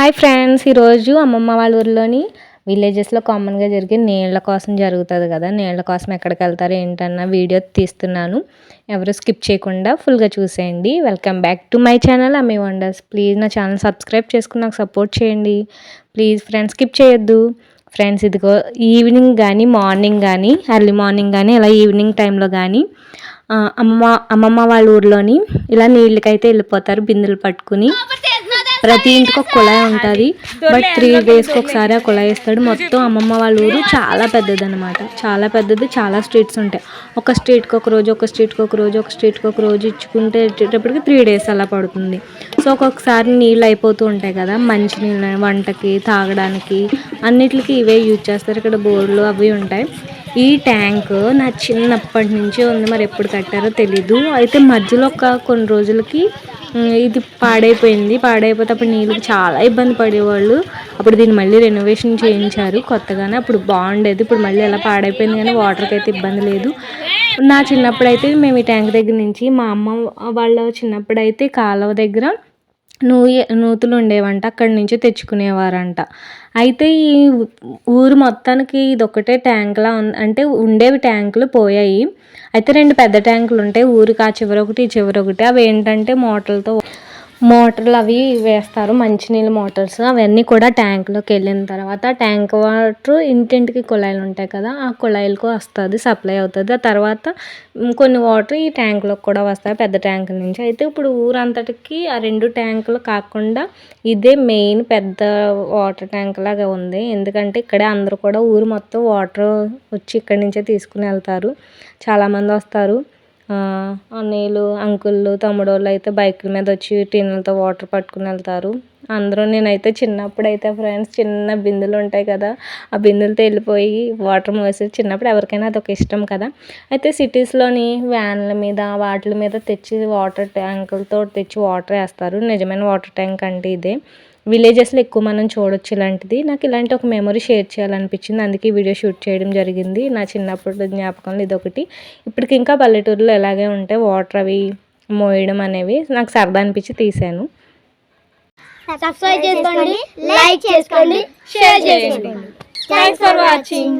Hi friends ఈరోజు అమ్మమ్మ వాళ్ళ ఊర్లోని విలేజెస్లో కామన్గా జరిగే నీళ్ళ కోసం జరుగుతుంది కదా. నీళ్ళ కోసం ఎక్కడికి వెళ్తారు ఏంటన్న వీడియో తీస్తున్నాను. ఎవరు స్కిప్ చేయకుండా ఫుల్గా చూసేయండి. Welcome back to my channel Ammi wonders please నా ఛానల్ సబ్స్క్రైబ్ చేసుకుని నాకు సపోర్ట్ చేయండి. ప్లీజ్ ఫ్రెండ్స్ స్కిప్ చేయొద్దు. ఫ్రెండ్స్ ఇదిగో ఈవినింగ్ కానీ మార్నింగ్ కానీ ఎర్లీ మార్నింగ్ కానీ ఇలా ఈవినింగ్ టైంలో కానీ అమ్మమ్మ అమ్మమ్మ వాళ్ళ ఊర్లోని ఇలా నీళ్ళకైతే వెళ్ళిపోతారు బిందెలు పట్టుకుని. ప్రతి ఇంటికి ఒక కుళాయి ఉంటుంది. బట్ త్రీ డేస్కి ఒకసారి ఆ కుళాయి ఇస్తాడు మొత్తం అమ్మమ్మ వాళ్ళ ఊరు చాలా పెద్దది అనమాట చాలా పెద్దది చాలా స్ట్రీట్స్ ఉంటాయి. ఒక స్ట్రీట్కి ఒక రోజు ఒక స్ట్రీట్కి ఒక రోజు ఒక స్ట్రీట్కి ఒక రోజు ఇచ్చుకుంటే ఇచ్చేటప్పటికి త్రీ డేస్ అలా పడుతుంది. సో ఒక్కొక్కసారి నీళ్ళు అయిపోతూ ఉంటాయి కదా మంచి నీళ్ళు వంటకి తాగడానికి అన్నిటికి ఇవే యూజ్ చేస్తారు. ఇక్కడ బోర్లు అవి ఉంటాయి. ఈ ట్యాంక్ నా చిన్నప్పటి నుంచి ఉంది మరి ఎప్పుడు కట్టారో తెలీదు. అయితే మధ్యలో ఒక కొన్ని రోజులకి ఇది పాడైపోయింది. పాడైపోతే అప్పుడు నీళ్ళకి చాలా ఇబ్బంది పడేవాళ్ళు. అప్పుడు దీన్ని మళ్ళీ రెనోవేషన్ చేయించారు కొత్తగానే. అప్పుడు బాగుండేది. ఇప్పుడు మళ్ళీ ఎలా పాడైపోయింది కానీ వాటర్కి అయితే ఇబ్బంది లేదు. నా చిన్నప్పుడు అయితే మేము ఈ ట్యాంక్ దగ్గర నుంచి మా అమ్మ వాళ్ళ చిన్నప్పుడు అయితే కాలువ దగ్గర నూయ నూతులు ఉండేవంట అక్కడి నుంచి తెచ్చుకునేవారంట. అయితే ఈ ఊరు మొత్తానికి ఇది ఒకటే ట్యాంక్లా ఉంది అంటే ఉండేవి ట్యాంకులు పోయాయి. అయితే రెండు పెద్ద ట్యాంకులు ఉంటాయి ఊరికి ఆ చివర ఒకటి ఈ చివర ఒకటి అవి ఏంటంటే మోటార్లతో మోటార్లు అవి వేస్తారు మంచినీళ్ళ మోటార్స్. అవన్నీ కూడా ట్యాంక్లోకి వెళ్ళిన తర్వాత ట్యాంక్ వాటర్ ఇంటింటికి కుళాయిలు ఉంటాయి కదా ఆ కుళాయిలకు వస్తుంది సప్లై అవుతుంది. ఆ తర్వాత కొన్ని వాటర్ ఈ ట్యాంకులోకి కూడా వస్తాయి పెద్ద ట్యాంక్ నుంచి. అయితే ఇప్పుడు ఊరంతటికి ఆ రెండు ట్యాంకులు కాకుండా ఇదే మెయిన్ పెద్ద వాటర్ ట్యాంక్ లాగా ఉంది. ఎందుకంటే ఇక్కడే అందరూ కూడా ఊరు మొత్తం వాటర్ వచ్చి ఇక్కడి నుంచే తీసుకుని వెళ్తారు. చాలామంది వస్తారు. అన్నయ్యలు అంకుళ్ళు తమ్ముడోళ్ళు అయితే బైకుల మీద వచ్చి టిన్నులతో వాటర్ పట్టుకుని వెళ్తారు. అందరూ నేనైతే చిన్నప్పుడు అయితే ఫ్రెండ్స్ చిన్న బిందెలు ఉంటాయి కదా ఆ బిందెలతో వెళ్ళిపోయి వాటర్ మోసి చిన్నప్పుడు ఎవరికైనా అదొక ఇష్టం కదా. అయితే సిటీస్లోని వ్యాన్ల మీద వాటి మీద తెచ్చి వాటర్ ట్యాంకులతో తెచ్చి వాటర్ వేస్తారు. నిజమైన వాటర్ ట్యాంక్ అంటే ఇదే. విలేజెస్లో ఎక్కువ మనం చూడొచ్చు ఇలాంటిది. నాకు ఇలాంటి ఒక మెమరీ షేర్ చేయాలనిపించింది. అందుకే వీడియో షూట్ చేయడం జరిగింది. నా చిన్నప్పుడు జ్ఞాపకంలో ఇదొకటి. ఇప్పటికి ఇంకా పల్లెటూరులో ఎలాగే ఉంటే వాటర్ అవి మోయడం అనేవి నాకు సరదా అనిపించి తీసాను సబ్స్క్రైబ్ చేసుకోండి లైక్ చేసుకోండి షేర్ చేసుకోండి. Thanks for watching